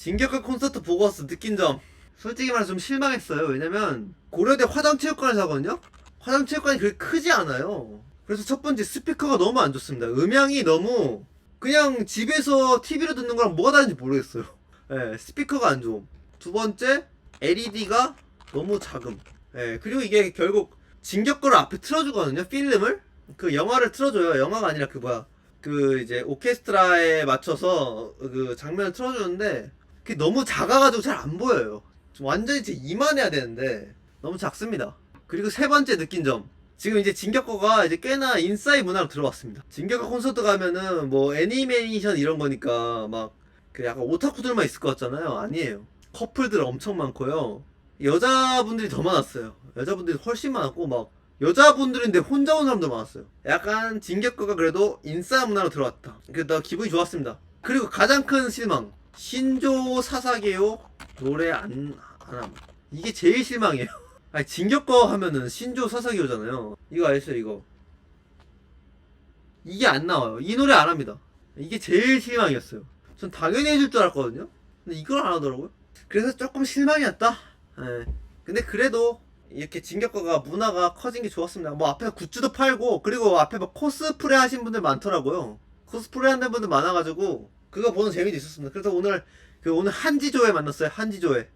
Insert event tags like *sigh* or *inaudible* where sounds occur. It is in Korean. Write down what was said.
진격과 콘서트 보고 와서 느낀 점. 솔직히 말해서 좀 실망했어요. 왜냐면 고려대 화장체육관에서 하거든요? 화장체육관이 그렇게 크지 않아요. 그래서 첫 번째 스피커가 너무 안 좋습니다. 음향이 너무 그냥 집에서 TV로 듣는 거랑 뭐가 다른지 모르겠어요. *laughs* 예, 스피커가 안 좋음. 두 번째 LED가 너무 작음. 예, 그리고 이게 결국 진격거를 앞에 틀어주거든요 필름을. 그 영화를 틀어줘요. 영화가 아니라 그 뭐야. 그 이제 오케스트라에 맞춰서 그 장면을 틀어주는데 그게 너무 작아가지고 잘 안 보여요. 좀 완전히 제 이만해야 되는데 너무 작습니다. 그리고 세 번째 느낀 점. 지금 이제 진격거가 이제 꽤나 인싸이 문화로 들어왔습니다. 진격거 콘서트 가면은 뭐 애니메이션 이런 거니까 막 그 약간 오타쿠들만 있을 것 같잖아요. 아니에요. 커플들 엄청 많고요. 여자분들이 더 많았어요. 여자분들이 훨씬 많았고 막 여자분들인데 혼자 온 사람도 많았어요. 약간 진격거가 그래도 인싸 문화로 들어왔다. 그나 기분이 좋았습니다. 그리고 가장 큰 실망 신조 사사게요 노래 안 안 함. 이게 제일 실망이에요. *laughs* 아니 진격거 하면은 신조 사사게요잖아요. 이거 아시죠 이거? 이게 안 나와요. 이 노래 안 합니다. 이게 제일 실망이었어요. 전 당연히 해줄 줄 알았거든요. 근데 이걸 안 하더라고요. 그래서 조금 실망이었다. 예. 근데 그래도 이렇게 진격거가 문화가 커진 게 좋았습니다. 뭐 앞에 굿즈도 팔고 그리고 앞에 막 코스프레 하신 분들 많더라고요. 코스프레 하는 분들 많아가지고 그거 보는 재미도 있었습니다. 그래서 오늘 그 오늘 한지조에 만났어요. 한지조에